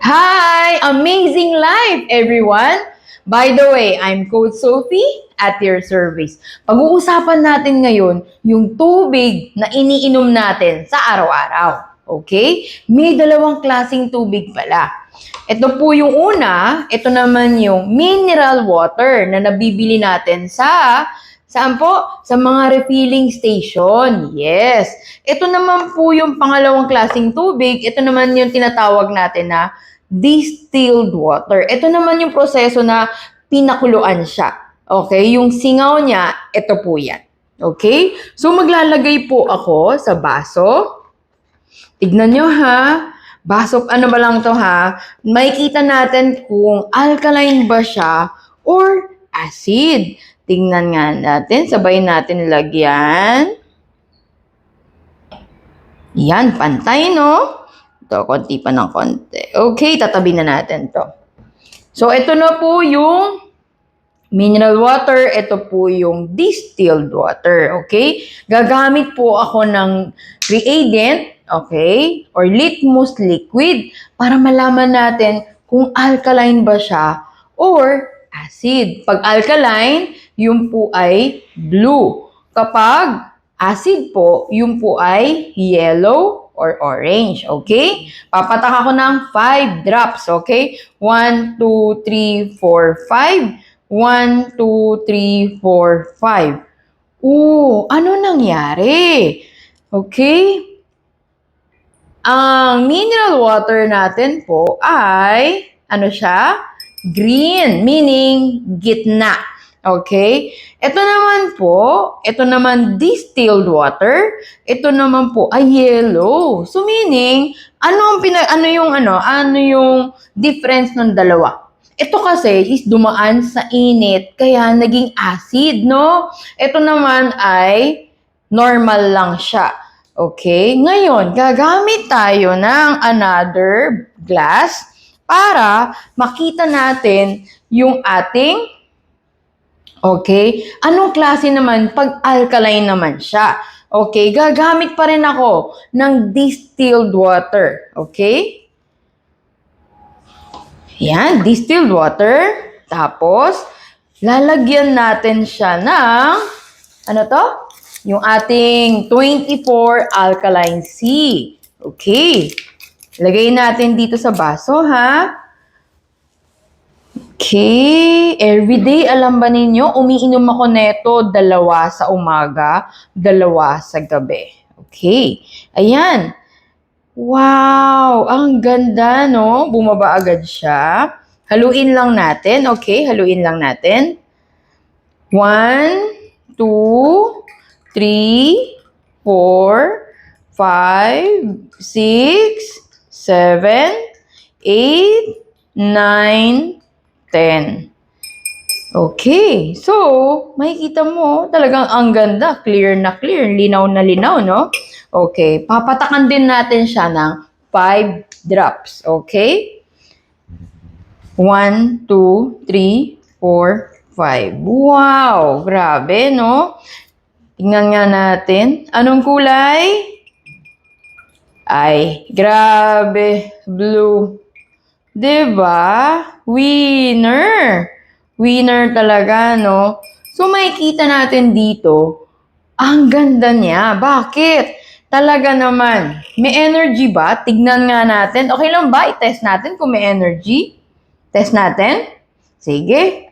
Hi! Amazing life, everyone! By the way, I'm Coach Sophie at your service. Pag-uusapan natin ngayon yung tubig na iniinom natin sa araw-araw. Okay? May dalawang klasing tubig pala. Ito po yung una, ito naman yung mineral water na nabibili natin sa Saan po? Sa mga refilling station. Yes. Ito naman po yung pangalawang klasing tubig. Ito naman yung tinatawag natin na distilled water. Ito naman yung proseso na pinakuluan siya. Okay? Yung singaw niya, ito po yan. Okay? So, maglalagay po ako sa baso. Tignan nyo ha. Baso, ano ba lang to ha? Makikita natin kung alkaline ba siya or acid. Tingnan nga natin. Sabay natin lagyan. Yan, pantay, no? Ito, konti pa ng konti. Okay, tatabi na natin to. So, ito na po yung mineral water. Ito po yung distilled water. Okay? Gagamit po ako ng reagent, okay? Or litmus liquid para malaman natin kung alkaline ba siya or acid. Pag alkaline, yung po ay blue. Kapag acid po, yung po ay yellow or orange. Okay? Papatak ako ng 5 drops. Okay? 1, 2, 3, 4, 5. 1, 2, 3, 4, 5. Oo, ano nangyari? Okay? Ang mineral water natin po ay, ano siya? Green, meaning gitna. Okay? Ito naman po, ito naman distilled water, ito naman po ay yellow. So meaning, ano ang pina, ano yung ano, ano yung difference ng dalawa? Ito kasi is dumaan sa init, kaya naging acid, no? Ito naman ay normal lang siya. Okay? Ngayon, gagamit tayo ng another glass para makita natin yung ating Okay? Anong klase naman pag alkaline naman siya? Okay? Gagamit pa rin ako ng distilled water. Okay? Yan, distilled water. Tapos, lalagyan natin siya ng, ano to? Yung ating 24 alkaline C. Okay. Lagay natin dito sa baso, ha? Okay. Everyday, alam ba ninyo, umiinom ako neto dalawa sa umaga, dalawa sa gabi. Okay. Ayan. Wow! Ang ganda, no? Bumaba agad siya. Haluin lang natin. Okay, haluin lang natin. One, two, three, four, five, six, seven, eight, nine, 10. Okay. So, makikita mo, talagang ang ganda. Clear na clear. Linaw na linaw, no? Okay. Papatakan din natin siya ng 5 drops. Okay? 1, 2, 3, 4, 5. Wow! Grabe, no? Tingnan nga natin. Anong kulay? Ay, grabe. Blue. 'Di ba? Winner. Winner talaga, no? So makikita natin dito, ang ganda niya. Bakit? Talaga naman. May energy ba? Tignan nga natin. Okay lang ba? I-test natin kung may energy. Test natin. Sige.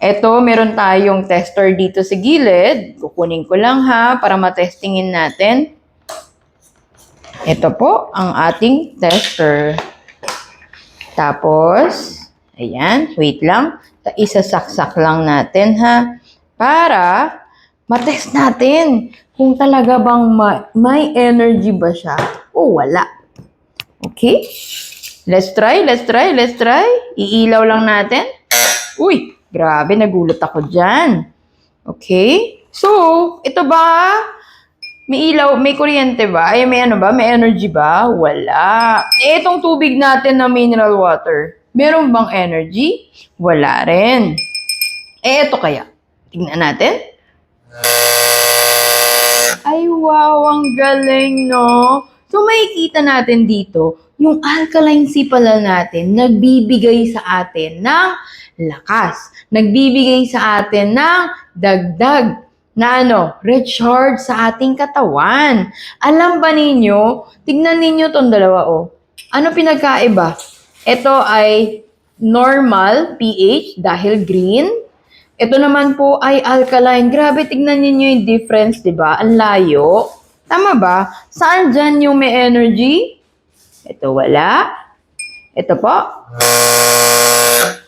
Ito, meron tayong tester dito sa gilid. Kukunin ko lang ha, para matestingin natin. Ito po, ang ating tester. Tapos, ayan, wait lang. Isasaksak lang natin ha. Para matest natin kung talaga bang ma- may energy ba siya o wala. Okay? Let's try, let's try, let's try. Iilaw lang natin. Uy, grabe, nagulat ako dyan. Okay? So, ito ba? May ilaw, may kuryente ba? Ay, may ano ba? May energy ba? Wala. Eh, itong tubig natin na mineral water, meron bang energy? Wala rin. Eh, ito kaya. Tingnan natin. Ay, wow, ang galing, no? So, makikita natin dito, yung alkaline C pala natin, nagbibigay sa atin ng lakas. Nagbibigay sa atin ng dagdag na ano, recharge sa ating katawan. Alam ba ninyo, tignan ninyo tong dalawa, oh. Ano pinagkaiba? Ito ay normal pH dahil green. Ito naman po ay alkaline. Grabe, tignan ninyo yung difference, di ba? Ang layo. Tama ba? Saan dyan yung may energy? Ito wala. Ito po.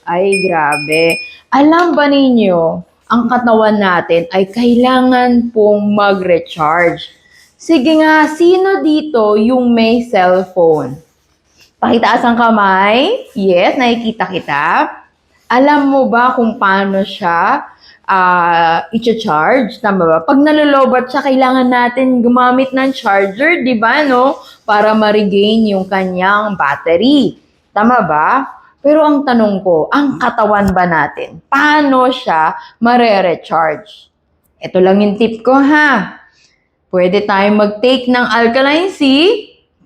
Ay, grabe. Alam ba ninyo, ang katawan natin ay kailangan pong mag-recharge. Sige nga, sino dito yung may cellphone? Pakitaas ang kamay. Yes, nakikita kita. Alam mo ba kung paano siya ah i-charge? Tama ba? Pag nalulobat siya, kailangan natin gumamit ng charger, di ba, no? Para ma-regain yung kanyang battery. Tama ba? Pero ang tanong ko, ang katawan ba natin, paano siya mare-recharge? Ito lang yung tip ko, ha? Pwede tayong mag-take ng alkaline C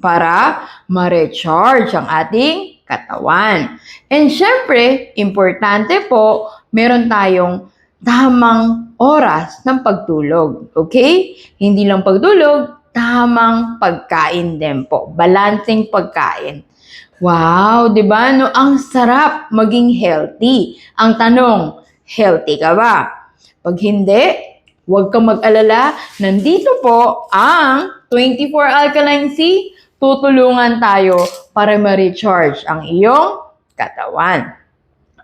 para ma-recharge ang ating katawan. And syempre, importante po, meron tayong tamang oras ng pagtulog. Okay? Hindi lang pagtulog, tamang pagkain din po. Balancing pagkain. Wow, 'di ba? No, ang sarap maging healthy. Ang tanong, healthy ka ba? Pag hindi, huwag kang mag-alala. Nandito po ang 24 Alkaline C. Tutulungan tayo para ma-recharge ang iyong katawan.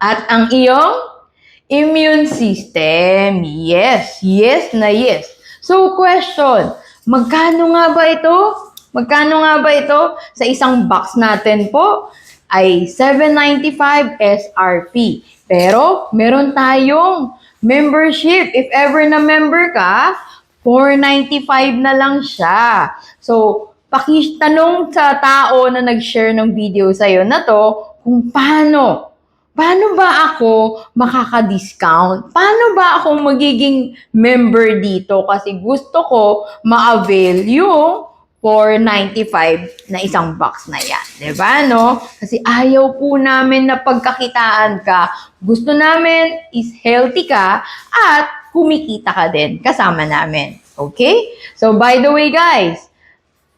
At ang iyong immune system. Yes, yes na yes. So question, magkano nga ba ito? Magkano nga ba ito? Sa isang box natin po ay 795 SRP. Pero meron tayong membership. If ever na member ka, 495 na lang siya. So, pakitanong sa tao na nag-share ng video sa'yo na to kung paano Paano ba ako makaka-discount? Paano ba ako magiging member dito? Kasi gusto ko ma-avail yung 495 na isang box na yan. ba no? Kasi ayaw po namin na pagkakitaan ka. Gusto namin is healthy ka at kumikita ka din kasama namin. Okay? So by the way guys,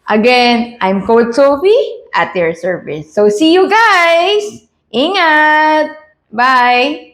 again, I'm Coach Sophie at your service. So see you guys! Ingat! Bye!